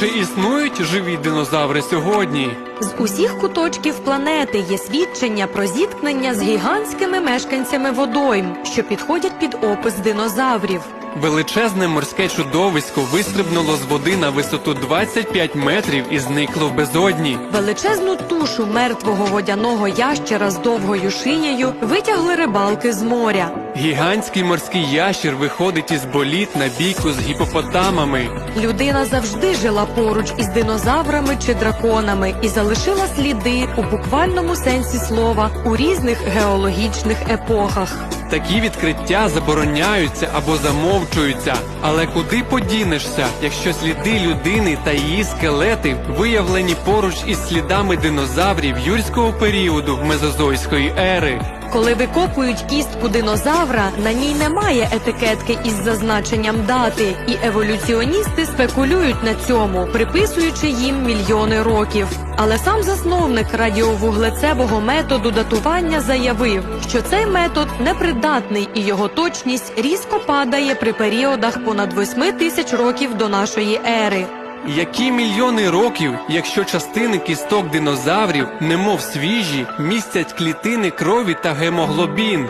Чи існують живі динозаври сьогодні? З усіх куточків планети є свідчення про зіткнення з гігантськими мешканцями водойм, що підходять під опис динозаврів. Величезне морське чудовисько вистрибнуло з води на висоту 25 метрів і зникло в безодні. Величезну тушу мертвого водяного ящера з довгою шиєю витягли рибалки з моря. Гігантський морський ящір виходить із боліт на бійку з гіпопотамами. Людина завжди жила поруч із динозаврами чи драконами і залишила сліди у буквальному сенсі слова у різних геологічних епохах. Такі відкриття забороняються або замовчуються. Але куди подінешся, якщо сліди людини та її скелети виявлені поруч із слідами динозаврів юрського періоду мезозойської ери? Коли викопують кістку динозавра, на ній немає етикетки із зазначенням дати, і еволюціоністи спекулюють на цьому, приписуючи їм мільйони років. Але сам засновник радіовуглецевого методу датування заявив, що цей метод непридатний і його точність різко падає при періодах понад 8 тисяч років до нашої ери. Які мільйони років, якщо частини кісток динозаврів, немов свіжі, містять клітини крові та гемоглобін?